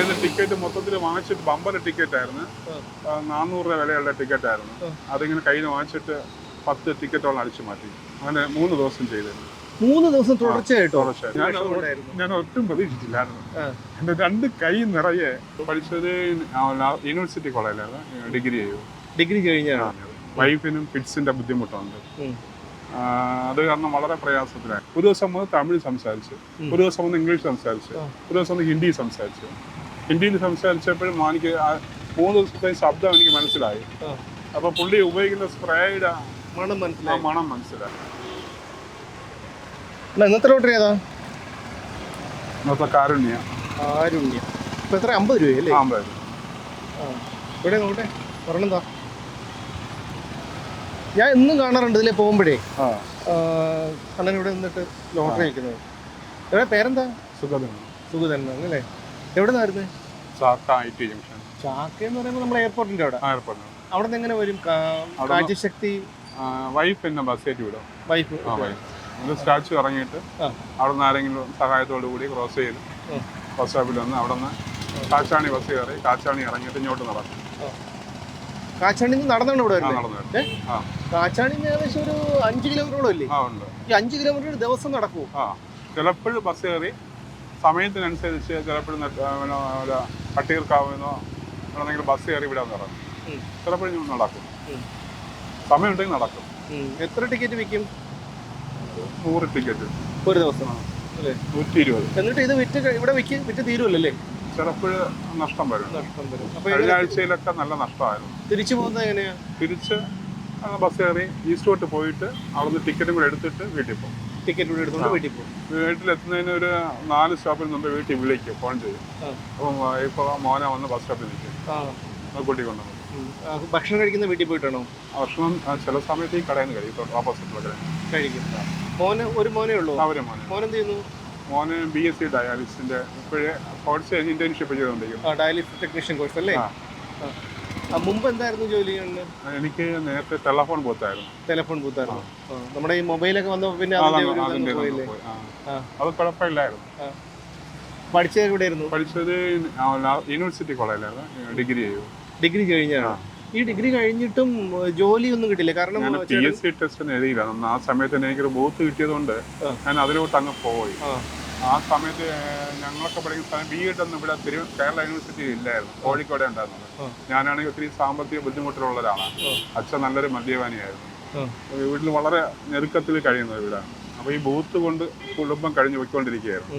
എന്റെ ടിക്കറ്റ് മൊത്തത്തിൽ വാങ്ങിച്ചിട്ട് ബമ്പർ ടിക്കറ്റ് ആയിരുന്നു നാനൂറ് രൂപ വിലയുള്ള ടിക്കറ്റ് ആയിരുന്നു അതിങ്ങനെ കയ്യിൽ വാങ്ങിച്ചിട്ട് പത്ത് ടിക്കറ്റോളം അടിച്ചു മാറ്റി. അങ്ങനെ മൂന്ന് ദിവസം ചെയ്തിരുന്നു മൂന്ന് ദിവസം തുടർച്ചയായിട്ടോ? തുടർച്ചയായി. ഞാൻ ഞാൻ ഒട്ടും പ്രതീക്ഷിച്ചില്ലായിരുന്നു. എന്റെ എന്റെ രണ്ട് കൈ നിറയെ പഠിച്ചത് യൂണിവേഴ്സിറ്റി കോളേജിലായിരുന്നു ഡിഗ്രി ചെയ്തു. ഡിഗ്രി കഴിഞ്ഞാണ്? വൈഫിനും കിഡ്സിന്റെ ബുദ്ധിമുട്ടുണ്ട്. അത് കാരണം വളരെ പ്രയാസത്തിലായി. ഒരു ദിവസം വന്ന് തമിഴ് സംസാരിച്ചു. ഒരു ദിവസം വന്ന് ഇംഗ്ലീഷ് സംസാരിച്ചു. ഒരു ദിവസം ഹിന്ദി സംസാരിച്ചു. ഹിന്ദിയിൽ സംസാരിച്ചപ്പോഴും എനിക്ക് ആ മൂന്ന് ദിവസത്തെ ശബ്ദം എനിക്ക് മനസ്സിലായി. അപ്പൊ പുള്ളി ഉപയോഗിക്കുന്ന സ്പ്രേയുടെ മണം മനസ്സിലായി. മണം മനസ്സിലായി. ഇന്നത്തെ ലോട്ടറി ഏതാ? ഇന്നത്തെ കാരുണ്യ. കാരുണ്യ. ഇപ്പൊ എത്ര? അമ്പത് രൂപയല്ലേ? അമ്പത് രൂപ. ഇവിടെ നോക്കട്ടെ. പറഞ്ഞെന്താ? ഞാൻ എന്നും കാണാറുണ്ട് ഇതിലെ പോകുമ്പോഴേ. ആ. അണ്ണൻ ഇവിടെ നിന്നിട്ട് ലോട്ടറി അയക്കുന്നത് ഇവിടെ പേരെന്താ? സുഗതൻ. സുഗതൻ അല്ലേ? എവിടെ നിന്നായിരുന്നു Chakka I T junction. Chakka എന്ന് പറയുമ്പോൾ നമ്മൾ എയർപോർട്ടിന്റെ അവിടെ. എയർപോർട്ടിൽ അവിടെ നിന്ന് എങ്ങനെ വരും? കാ- അവിടുന്ന് കാഴ്ചശക്തി? വൈഫ് എന്നെ ബസ് കയറ്റി വിടും. വൈഫ്. ആ വൈഫ്. സ്റ്റാച്ചു ഇറങ്ങിയിട്ട് ആ. അവിടെ നിന്ന് ആരെങ്കിലും സഹായത്തോടു കൂടി ക്രോസ് ചെയ്ത്. ബസ് സ്റ്റോപ്പിൽ വന്ന് അവിടെ നിന്ന് കാച്ചാണി ബസ് കയറി കാച്ചാണി ഇറങ്ങിയിട്ട് ഇങ്ങോട്ട് നടക്കും കാച്ചാണി നടന്നാണ് ഇവിടെ ആ വരുന്നത് നടന്നു വരും. ഏ? ആ. കാച്ചാണി ഏകദേശം ഒരു അഞ്ച് കിലോമീറ്ററോളം അല്ലേ ആ ഉണ്ട്. ഈ അഞ്ച് കിലോമീറ്റർ ദിവസം നടക്കൂ ആ. ചിലപ്പോഴും ബസ് കയറി സമയത്തിനനുസരിച്ച് ചിലപ്പോഴും പട്ടികർക്കാവുന്നോ അല്ലെങ്കിൽ ബസ് കയറി വിടാൻ ഉം. ചിലപ്പോഴും നടക്കും. സമയം സമയമുണ്ടെങ്കിൽ നടക്കും. എത്ര ടിക്കറ്റ് വിൽക്കും? നൂറ് ടിക്കറ്റ്. ഒരു ദിവസം നൂറ്റി ഇരുപത് എന്നിട്ട് ഇത് വിറ്റ് ഇവിടെ വിറ്റ് വിറ്റ് തീരുമല്ലേ ചിലപ്പോഴും നഷ്ടം വരും. നഷ്ടം വരും. കഴിഞ്ഞ ആഴ്ചയിലൊക്കെ നല്ല നഷ്ടമായിരുന്നു. തിരിച്ചു പോകുന്നത് എങ്ങനെയാ? തിരിച്ച് ആ ബസ് കയറി ഈസ്റ്റോട്ട് പോയിട്ട് അവിടുന്ന് ടിക്കറ്റും കൂടെ എടുത്തിട്ട് വീട്ടിൽ പോകും. ടിക്കറ്റ് കൂടെ എടുത്തുകൊണ്ട് വീട്ടിൽ പോകും. വീട്ടിലെത്തുന്നതിന് ഒരു നാല് സ്റ്റോപ്പിൽ നിന്ന് വീട്ടിൽ വിളിക്കും ഫോൺ ചെയ്യും. ഇപ്പൊ അപ്പം ഇപ്പോൾ മോനെ വന്ന് ബസ് സ്റ്റോപ്പിൽ നിൽക്കും. ആ. കൊണ്ടുവന്നു ഭക്ഷണം കഴിക്കുന്ന വീട്ടിൽ പോയിട്ടാണോ ഭക്ഷണം ചില സമയത്ത് ഈ കടയിൽ നിന്ന് കഴിക്കും ഓപ്പോസിറ്റുള്ള കടയിൽ കഴിക്കും. മോന് ഒരു മോനേ ഉള്ളൂ? അവരെ മോനെ മോൻ എന്ത് ചെയ്യുന്നു? മോന് ബി എസ് സി ഡയാലിസിന്റെ ഇപ്പോഴേ കോഴ്സ് ഇന്റേൺഷിപ്പ് ചെയ്തുകൊണ്ടിരിക്കും ആ ഡയാലിസിസ് ടെക്നീഷ്യൻ കോഴ്സ് അല്ലേ? മുമ്പ് എന്തായിരുന്നു ജോലി എനിക്ക് നേരത്തെ ടെലഫോൺ ബൂത്തായിരുന്നു ടെലഫോൺ ബൂത്തായിരുന്നു നമ്മുടെ ഈ മൊബൈലൊക്കെ വന്നപ്പോൾ പിന്നെ. അത് കുഴപ്പമില്ലായിരുന്നു. പഠിച്ചത് എവിടെയായിരുന്നു? പഠിച്ചത് യൂണിവേഴ്സിറ്റി കോളേജിലായിരുന്നു ഡിഗ്രി ചെയ്തു. ഡിഗ്രി കഴിഞ്ഞാണോ? ഈ ഡിഗ്രി കഴിഞ്ഞിട്ടും ജോലി ഒന്നും കിട്ടില്ല കാരണം ഞാൻ പി എസ് സി ടെസ്റ്റിന് എഴുതിയില്ല. ആ സമയത്ത് എനിക്കൊരു ബൂത്ത് കിട്ടിയതുകൊണ്ട്. ഞാൻ അതിലോട്ട് അങ്ങ് പോയി. ആ. സമയത്ത് ഞങ്ങളൊക്കെ പഠിക്കുന്ന സമയം ബി എഡ് ഒന്നും ഇവിടെ തിരു കേരള യൂണിവേഴ്സിറ്റി ഇല്ലായിരുന്നു. കോഴിക്കോടെ ഉണ്ടായിരുന്നത്. ഞാനാണെങ്കിൽ ഒത്തിരി സാമ്പത്തിക ബുദ്ധിമുട്ടിലുള്ള ഒരാളാണ് അച്ഛൻ നല്ലൊരു മദ്യപാനിയായിരുന്നു. വീട്ടിൽ വളരെ ഞെരുക്കത്തിൽ കഴിയുന്ന വീടാണ്. അപ്പോൾ ഈ ബൂത്ത് കൊണ്ട് കുടുംബം കഴിഞ്ഞ് പോയിക്കൊണ്ടിരിക്കുകയായിരുന്നു.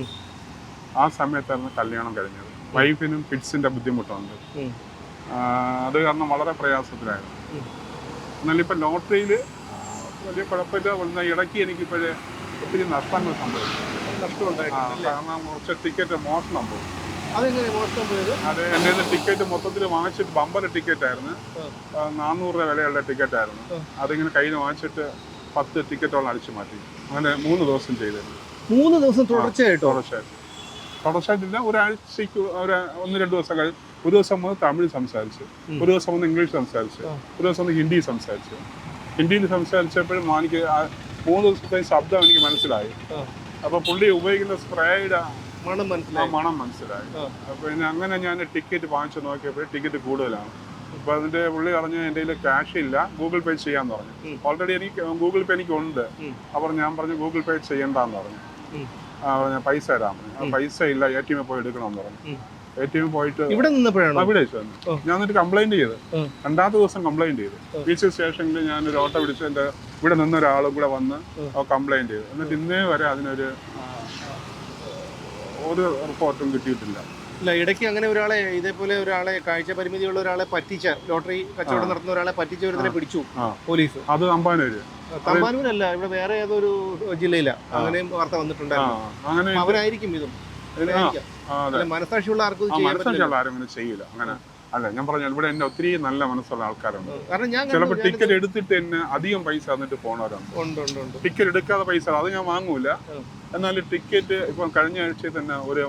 ആ സമയത്തായിരുന്നു കല്യാണം കഴിഞ്ഞത്. വൈഫിനും കിഡ്സിന്റെ ബുദ്ധിമുട്ടുണ്ട്. അത് കാരണം വളരെ പ്രയാസത്തിലായിരുന്നു. എന്നാലിപ്പോൾ ലോട്ടറിയിൽ വലിയ കുഴപ്പമില്ല. ഇടയ്ക്ക് എനിക്കിപ്പോഴേ ഒത്തിരി നഷ്ടങ്ങൾ സംഭവിച്ചു കാരണം കുറച്ച് ടിക്കറ്റ് മോഷണം അതെങ്ങനെ പോയത്? അത് എന്റെ ടിക്കറ്റ് മൊത്തത്തിൽ വാങ്ങിച്ചിട്ട് ബമ്പർ ടിക്കറ്റ് ആയിരുന്നു. നാനൂറ് രൂപ വിലയുള്ള ടിക്കറ്റ് ആയിരുന്നു. അതിങ്ങനെ കയ്യിൽ വാങ്ങിച്ചിട്ട് പത്ത് ടിക്കറ്റോളം അടിച്ചു മാറ്റി. അങ്ങനെ മൂന്ന് ദിവസം ചെയ്തിരുന്നു മൂന്ന് ദിവസം തുടർച്ചയായിട്ട്? തുടർച്ചയായിട്ട്. തുടർച്ചയായിട്ടില്ല. ഒരാഴ്ചക്ക് ഒരു ഒന്ന് രണ്ട് ദിവസം കഴിഞ്ഞ് ഒരു ദിവസം വന്ന് തമിഴ് സംസാരിച്ചു. ഒരു ദിവസം വന്ന് ഇംഗ്ലീഷ് സംസാരിച്ചു. ഒരു ദിവസം വന്ന് ഹിന്ദി സംസാരിച്ചു. ഹിന്ദിയിൽ സംസാരിച്ചപ്പോഴും എനിക്ക് മൂന്ന് ദിവസത്തെ ശബ്ദം എനിക്ക് മനസ്സിലായി. അപ്പൊ പുള്ളി ഉപയോഗിക്കുന്ന സ്പ്രേയുടെ മണം മനസ്സിലായി. മണം മനസ്സിലായി. പിന്നെ അങ്ങനെ ഞാൻ ടിക്കറ്റ് വാങ്ങിച്ചു നോക്കിയപ്പോൾ ടിക്കറ്റ് കൂടുതലാണ്. അപ്പൊ അതിന്റെ പുള്ളി പറഞ്ഞു എന്റെ കയ്യിൽ ക്യാഷ് ഇല്ല ഗൂഗിൾ പേ ചെയ്യാന്ന് പറഞ്ഞു. ഓൾറെഡി എനിക്ക് ഗൂഗിൾ പേ എനിക്ക് ഉണ്ട് അപ്പൊ അപ്പോൾ ഞാൻ പറഞ്ഞു ഗൂഗിൾ പേ ചെയ്യണ്ടെന്ന് പറഞ്ഞു. പൈസ തരാൻ പറഞ്ഞു. പൈസ ഇല്ല എ ടി എമ്മിൽ പോയി എടുക്കണമെന്ന് പറഞ്ഞു. എമ്മിൽ പോയിട്ട് ഇവിടെ നിന്നപ്പോഴാണ്? അവിടെ ഞാൻ എന്നിട്ട് കംപ്ലൈന്റ് ചെയ്ത്. രണ്ടാമത്തെ ദിവസം കംപ്ലൈന്റ് ചെയ്തു. ബീച്ച് സ്റ്റേഷനിൽ ഞാൻ ഒരു ഓട്ടോ പിടിച്ച് എന്റെ ഇവിടെ നിന്ന ഒരാളും കൂടെ വന്ന്. കംപ്ലൈന്റ് ചെയ്തു. എന്നിട്ട് ഇന്നേ വരെ അതിനൊരു ഒരു റിപ്പോർട്ടും കിട്ടിയിട്ടില്ല. ഇല്ല ഇടയ്ക്ക് അങ്ങനെ ഒരാളെ ഇതേപോലെ ഒരാളെ കാഴ്ച പരിമിതിയുള്ള ഒരാളെ പറ്റിച്ച ലോട്ടറി കച്ചവടം നടത്തുന്ന ഒരാളെ പറ്റിച്ച ഒരുത്തിനെ പിടിച്ചു പോലീസ്. അത് അമ്പാനൂര് തമ്പാനൂരല്ല ഇവിടെ വേറെ ഏതൊരു ജില്ലയിലാണ് അങ്ങനെയും വാർത്ത വന്നിട്ടുണ്ടായിരുന്നു. അവരായിരിക്കും ഇതും. മനസാക്ഷിയുള്ള ആർക്കും മനസ്സിലുള്ള ആരും അങ്ങനെ ചെയ്യില്ല. അങ്ങനെ. അല്ല ഞാൻ പറഞ്ഞു ഇവിടെ എന്നെ ഒത്തിരി നല്ല മനസ്സുള്ള ആൾക്കാരുണ്ട്. കാരണം ഞാൻ ചിലപ്പോൾ ടിക്കറ്റ് എടുത്തിട്ട് എന്നെ അധികം പൈസ തന്നിട്ട് പോണവരുണ്ട്. ടിക്കറ്റ് എടുക്കാതെ പൈസ അത് ഞാൻ വാങ്ങൂല. എന്നാൽ ടിക്കറ്റ് ഇപ്പം കഴിഞ്ഞ ആഴ്ചയിൽ തന്നെ ഒരു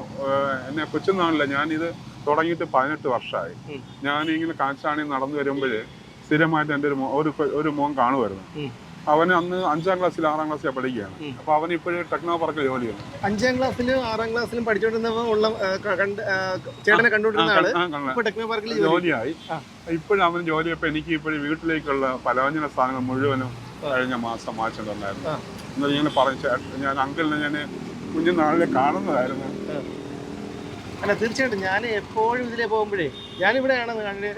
എന്നെ കൊച്ചുനാളില്ല ഞാനിത് തുടങ്ങിയിട്ട് പതിനെട്ട് വർഷമായി. ഞാൻ ഇങ്ങനെ കാച്ചാണി നടന്നു വരുമ്പോൾ സ്ഥിരമായിട്ട് എന്റെ ഒരു ഒരു ഒരു മോൻ കാണുമായിരുന്നു. അവന് അന്ന് അഞ്ചാം ക്ലാസ്സിൽ ആറാം ക്ലാസ്സിൽ പഠിക്കുകയാണ്. അപ്പൊ അവന് ഇപ്പോഴും ടെക്നോ പാർക്കിൽ ജോലിയാണ് അഞ്ചാം ക്ലാസ്സിലും ആറാം ക്ലാസ്സിലും പഠിച്ചോണ്ടിരുന്ന ഉള്ള ചേട്ടനെ കണ്ടുകൊണ്ടിരുന്ന ആൾ ഇപ്പൊ ടെക്നോ പാർക്കിൽ ജോലിയായി. ഇപ്പോഴും അവന് ജോലി ഇപ്പൊ എനിക്ക് ഇപ്പോഴും വീട്ടിലേക്കുള്ള പലവ്യഞ്ജന സാധനങ്ങൾ മുഴുവനും കഴിഞ്ഞ മാസം മാറ്റിട്ടുണ്ടായിരുന്നു ആ. എന്നിട്ട് ഇങ്ങനെ പറഞ്ഞു ഞാൻ അങ്കിളിനെ ഞാൻ കുഞ്ഞുനാളിൽ കാണുന്നതായിരുന്നു. അല്ല തീർച്ചയായിട്ടും. ഞാൻ എപ്പോഴും ഇതിലേ പോകുമ്പോഴേ ഞാനിവിടെയാണ്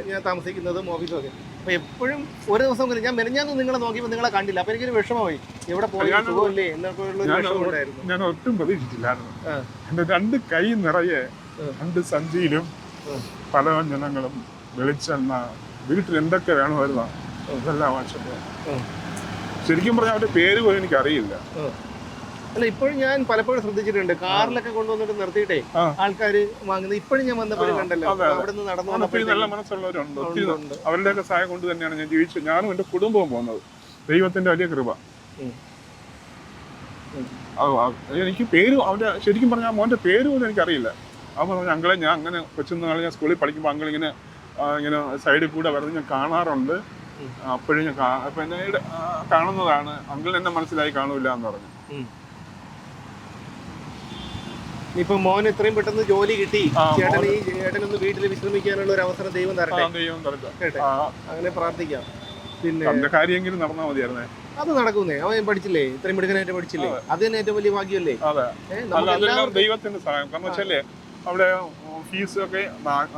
ഞാൻ താമസിക്കുന്നതും ഓഫീസൊക്കെ അപ്പോൾ അപ്പൊ എപ്പോഴും ഒരു ദിവസം ഞാൻ മെനഞ്ഞാന്ന് നിങ്ങളെ നോക്കിയപ്പോൾ നിങ്ങളെ കണ്ടില്ല. അപ്പൊ എനിക്കൊരു വിഷമമായി. എവിടെ പോയി ഞാൻ- സുഖമല്ലേ എന്നൊക്കെ ഒരു ഞാൻ- ഒട്ടും പ്രതീക്ഷിച്ചില്ലായിരുന്നു. രണ്ട് കൈ നിറയെ രണ്ട് സഞ്ചിയിലും പല പലവ്യഞ്ജനങ്ങളും വെളിച്ചെണ്ണ വീട്ടിൽ എന്തൊക്കെ വേണമായിരുന്നു വരുന്ന. ശരിക്കും പറഞ്ഞാൽ അവരുടെ പേര് പോലും എനിക്ക് അറിയില്ല അല്ല ഇപ്പോഴും ഞാൻ പലപ്പോഴും ശ്രദ്ധിച്ചിട്ടുണ്ട്. കാറിലൊക്കെ കൊണ്ടുവന്നിട്ട് നിർത്തിയിട്ടേ. ആൾക്കാർ വാങ്ങുന്നത്. ഇപ്പോഴും ഞാൻ വന്നപ്പോഴും കണ്ടല്ലോ. അവിടെ നിന്ന് നടന്നു നല്ല മനസ്സുള്ളവരുണ്ട്. ഒത്തിരി ഉണ്ട്, ഉണ്ട്. അവരുടെയൊക്കെ സഹായം കൊണ്ട് തന്നെയാണ് ഞാൻ ജീവിച്ചത്. ഞാനും എന്റെ കുടുംബവും പോകുന്നത്. ദൈവത്തിന്റെ വലിയ കൃപ. എനിക്ക് പേര് അവന്റെ ശരിക്കും പറഞ്ഞാൽ മോന്റെ പേര് പോലും എനിക്കറിയില്ല. അവൻ പറഞ്ഞു അങ്കളെ ഞാൻ അങ്ങനെ കൊച്ചുനാൾ ഞാൻ സ്കൂളിൽ പഠിക്കുമ്പോൾ അങ്കിൾ ഇങ്ങനെ ഇങ്ങനെ സൈഡിൽ കൂടെ വരുന്നത് ഞാൻ കാണാറുണ്ട്. അപ്പോഴും ഞാൻ അപ്പൊ എന്നെ കാണുന്നതാണ്. അങ്കിൾ എന്നെ മനസ്സിലായി കാണൂല എന്ന് പറഞ്ഞു ഇപ്പൊ മോൻ എത്രയും പെട്ടെന്ന് ജോലി കിട്ടി. ചേട്ടൻ ഈ ചേട്ടനൊന്ന് വീട്ടിൽ വിശ്രമിക്കാനുള്ള ഒരു അവസരം ദൈവം തരട്ടെ. ദൈവം തരട്ടെ. കേട്ടെ? ആ, അങ്ങനെ പ്രാർത്ഥിക്കാം. പിന്നെ കാര്യമെങ്കിലും മതിയായിരുന്നേ. അത് നടക്കുന്നേ. അവൻ പഠിച്ചില്ലേ? ഇത്രയും മിടുക്കനായിട്ട് പഠിച്ചില്ലേ? അത്. തന്നെ ഏറ്റവും വലിയ ഭാഗ്യമല്ലേ? ദൈവത്തിന്റെ സഹായം. കാരണം വെച്ചാലേ അവിടെ ഫീസ് ഒക്കെ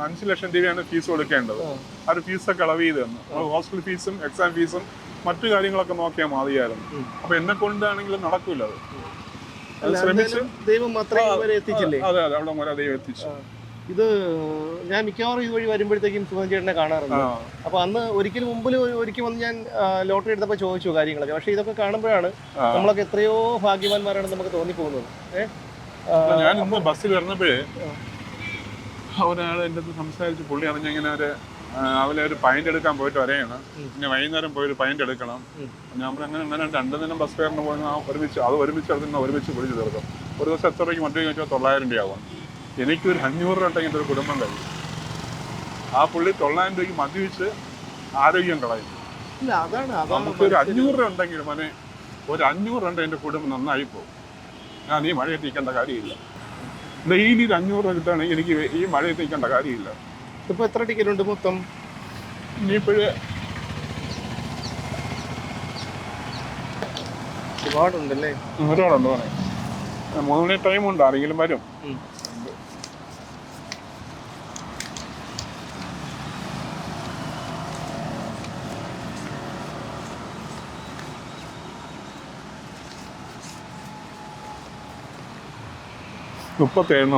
അഞ്ചു ലക്ഷം രൂപയാണ് ഫീസ് കൊടുക്കേണ്ടത്. ആ. ഒരു ഫീസൊക്കെ ഇളവ് ചെയ്ത് തന്നു. ഹോസ്റ്റൽ ഫീസും എക്സാം ഫീസും മറ്റു കാര്യങ്ങളൊക്കെ നോക്കിയാൽ മതിയായിരുന്നു. അപ്പൊ എന്നെ കൊണ്ടാണെങ്കിലും നടക്കൂല അത്. ദൈവം മാത്രമേ വരെ എത്തിച്ചില്ലേ? അതെ അതെ അവിടെ വരെ ദൈവം എത്തിച്ചു. ഇത് ഞാൻ മിക്കവാറും ഇതുവഴി വരുമ്പോഴത്തേക്കും സുഖം ചേട്ടനെ കാണാറുണ്ട്. അപ്പൊ അന്ന് ഒരിക്കലും മുമ്പിൽ ഒരിക്കൽ വന്ന് ഞാൻ ലോട്ടറി എടുത്തപ്പോൾ ചോദിച്ചു കാര്യങ്ങളൊക്കെ. പക്ഷെ ഇതൊക്കെ കാണുമ്പോഴാണ് നമ്മളൊക്കെ എത്രയോ ഭാഗ്യവാന്മാരാണെന്ന് നമുക്ക് തോന്നിപ്പോകുന്നത്. ഏഹ് ഞാൻ ബസ്സിൽ വരുന്നപ്പോഴേ ഒരാൾ എന്റെ അടുത്ത് സംസാരിച്ച് പുള്ളി ഞാൻ ഇങ്ങനെ ഒരു ആ, അവലെ ഒരു പൈന്റ് എടുക്കാൻ പോയിട്ട് വരെയാണ്. പിന്നെ വൈകുന്നേരം പോയി ഒരു പൈന്റ് എടുക്കണം. ഞാൻ അങ്ങനെ അങ്ങനെ രണ്ടു ദിനം ബസ് ഫെയറിന് പോയി ഒരുമിച്ച് അത് ഒരുമിച്ച് എടുക്കുന്ന ഒരുമിച്ച് പിടിച്ച് തീർക്കും. ഒരു ദിവസം എത്ര രൂപയ്ക്ക് മറ്റു ചോദിച്ചാൽ തൊള്ളായിരം രൂപയാവും. എനിക്കൊരു അഞ്ഞൂറ് രൂപ ഉണ്ടെങ്കിൽ ഒരു കുടുംബം കഴിയും. ആ പുള്ളി തൊള്ളായിരം രൂപയ്ക്ക് മദ്യപിച്ച് ആരോഗ്യം കളയും. നമുക്ക് ഒരു അഞ്ഞൂറ് രൂപ ഉണ്ടെങ്കിൽ മനെ ഒരു അഞ്ഞൂറ് രൂപ എന്റെ കുടുംബം നന്നായി പോകും. ഞാൻ ഈ മഴയത്ത് നിൽക്കേണ്ട കാര്യമില്ല. ഡെയിലി ഒരു അഞ്ഞൂറ് രൂപ കിട്ടുകയാണെങ്കിൽ എനിക്ക് ഈ മഴയത്ത് നിൽക്കേണ്ട കാര്യമില്ല. ഇപ്പൊ എത്ര ടിക്കറ്റ് ഉണ്ട് മൊത്തം ഇനിയിപ്പോഴ് ഒരുപാടുണ്ടല്ലേ? ഒരുപാടുണ്ട് പറയാം മൂന്ന് മണി ടൈം ഉണ്ട് ആരെങ്കിലും വരും.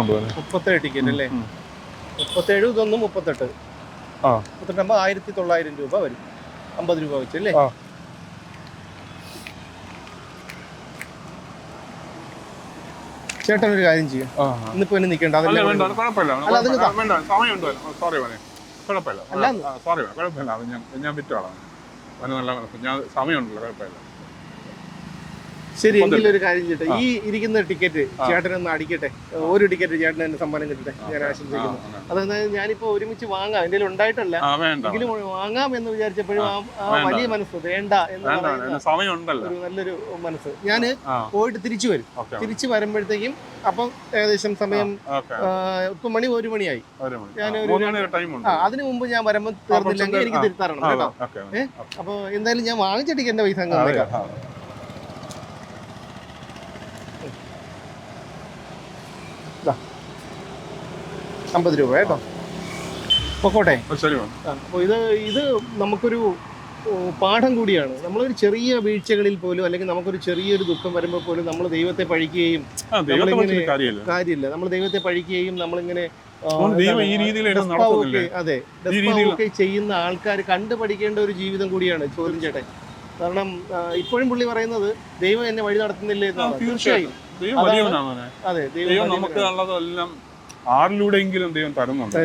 മോനെ. മുപ്പത്തേഴ് ടിക്കറ്റ് അല്ലേ. മുപ്പത്തേഴ് ഇതൊന്നും മുപ്പത്തെട്ട്. ആ. മുപ്പത്തെട്ടാകുമ്പോൾ ആയിരത്തി തൊള്ളായിരം രൂപ വരും. അമ്പത് രൂപ വെച്ച് അല്ലേ? ആ. ചേട്ടൻ ഒരു കാര്യം ചെയ്യും. ആ ഇന്നിപ്പോ എന്നെ നിൽക്കേണ്ട അല്ല അതല്ലേ വേണ്ട അത് കുഴപ്പമില്ല. അല്ല, അത് കുഴപ്പമില്ല. വേണ്ട സമയമുണ്ട് സോറി മോനെ. കുഴപ്പമില്ല. അല്ല. സോറി കുഴപ്പമില്ല. അത് ഞാൻ ഞാൻ വിറ്റോളാം അവന് നല്ല മനസ്സ് ഞാൻ സമയമുണ്ടല്ലോ കുഴപ്പമില്ല. ശരി എങ്കിലും ഒരു കാര്യം ചെയ്യട്ടെ. ഈ ഇരിക്കുന്ന ടിക്കറ്റ് ചേട്ടൻ ചേട്ടനൊന്ന് അടിക്കട്ടെ. ഒരു ടിക്കറ്റ് ചേട്ടൻ എന്നെ സമ്മാനം കിട്ടട്ടെ. ഞാൻ ആശംസിക്കുന്നു. അതായത് ഞാനിപ്പോ ഒരുമിച്ച് വാങ്ങാം. എന്റെ ഉണ്ടായിട്ടല്ല. എങ്കിലും വാങ്ങാം എന്ന് വിചാരിച്ചപ്പോഴും ആ വലിയ മനസ്സ് വേണ്ട എന്ന് സമയമുണ്ടല്ലോ. ഒരു നല്ലൊരു മനസ്സ്. ഞാൻ പോയിട്ട് തിരിച്ചു വരും. തിരിച്ചു വരുമ്പോഴത്തേക്കും അപ്പം ഏകദേശം സമയം ഇപ്പൊ മണി ഒരു മണിയായി. ഉണ്ട്. അതിനു മുമ്പ് ഞാൻ വരുമ്പോൾ തീർന്നില്ലെങ്കിൽ എനിക്ക് തിരുത്തരണം കേട്ടോ. ഏഹ് അപ്പൊ എന്തായാലും ഞാൻ വാങ്ങിച്ച എന്റെ പൈസ അങ്ങ് അമ്പത് രൂപ കേട്ടോ. പൊക്കോട്ടെ. ശരി. അപ്പോൾ ഇത് ഇത് നമുക്കൊരു പാഠം കൂടിയാണ്. നമ്മളൊരു ചെറിയ വീഴ്ചകളിൽ പോലും അല്ലെങ്കിൽ നമുക്കൊരു ചെറിയൊരു ദുഃഖം വരുമ്പോൾ പോലും നമ്മൾ ദൈവത്തെ പഴിക്കുകയും കാര്യമില്ല. നമ്മൾ ദൈവത്തെ പഴിക്കുകയും നമ്മളിങ്ങനെ അതെ ഒക്കെ ചെയ്യുന്ന ആൾക്കാർ കണ്ടു പഠിക്കേണ്ട ഒരു ജീവിതം കൂടിയാണ് ചോദ്യം ചേട്ടൻ. കാരണം ഇപ്പോഴും പുള്ളി പറയുന്നത് ദൈവം എന്നെ വഴി നടത്തുന്നില്ലേ എന്നാണ്. തീർച്ചയായും. ദൈവം വലിയവനാണ് അതെ ദൈവം നമുക്ക് ഉള്ളതെല്ലാം ആരിലൂടെയെങ്കിലും ദൈവം തരുന്നുണ്ട്.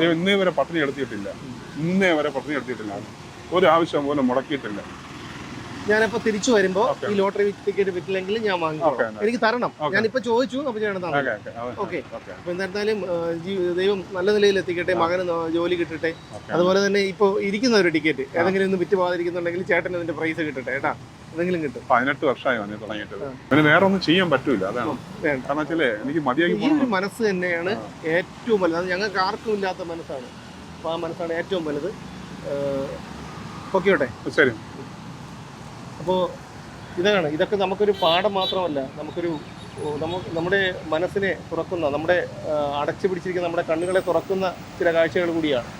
ദൈവം ഇന്നേ വരെ പട്ടിണി എടുത്തിട്ടില്ല ഇന്നേ വരെ പട്ടിണി എടുത്തിട്ടില്ല ഒരു ആവശ്യം പോലും മുടക്കിയിട്ടില്ല. ഞാനപ്പോ തിരിച്ചു വരുമ്പോ ഈ ലോട്ടറി ടിക്കറ്റ് വിറ്റില്ലെങ്കിൽ ഞാൻ Okay, വാങ്ങിക്കും എനിക്ക് തരണം. ഞാനിപ്പോ ചോദിച്ചു അപ്പൊ ഞാൻ ഓക്കെ അപ്പൊ എന്തായിരുന്നാലും ദൈവം നല്ല നിലയിൽ എത്തിക്കട്ടെ. മകന് ജോലി കിട്ടട്ടെ. അതുപോലെ തന്നെ ഇപ്പൊ ഇരിക്കുന്ന ഒരു ടിക്കറ്റ് ഏതെങ്കിലും ഒന്ന് വിറ്റ് പോകാതിരിക്കുന്നുണ്ടെങ്കിൽ ചേട്ടൻ അതിന്റെ പ്രൈസ് കിട്ടട്ടെ കേട്ടാ. എന്തെങ്കിലും കിട്ടും. പതിനെട്ട് വർഷമായി വന്നു തുടങ്ങിയിട്ട്. പിന്നെ വേറെ ഒന്നും ചെയ്യാൻ പറ്റൂല അതാണ്. കാരണം വെച്ചാലേ എനിക്ക് മതിയാക്കി ഈ ഒരു മനസ്സ് തന്നെയാണ് ഏറ്റവും വലുത്. അത് ഞങ്ങൾക്ക് ആർക്കും ഇല്ലാത്ത മനസ്സാണ്. അപ്പൊ ആ മനസ്സാണ് ഏറ്റവും വലുത്. ഓക്കെ ശരി. അപ്പോൾ ഇതാണ്. ഇതൊക്കെ നമുക്കൊരു പാഠം മാത്രമല്ല. നമുക്കൊരു നമ്മുടെ മനസ്സിനെ തുറക്കുന്ന നമ്മുടെ അടച്ചു പിടിച്ചിരിക്കുന്ന നമ്മുടെ കണ്ണുകളെ തുറക്കുന്ന ചില കാഴ്ചകൾ കൂടിയാണ്.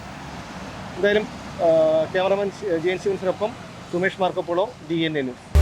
എന്തായാലും ക്യാമറമാൻ ജെയിൻ ശിവൻസിനൊപ്പം സുമേഷ് മാർക്കപ്പുളോ ഡി എൻ എ ന്യൂസ്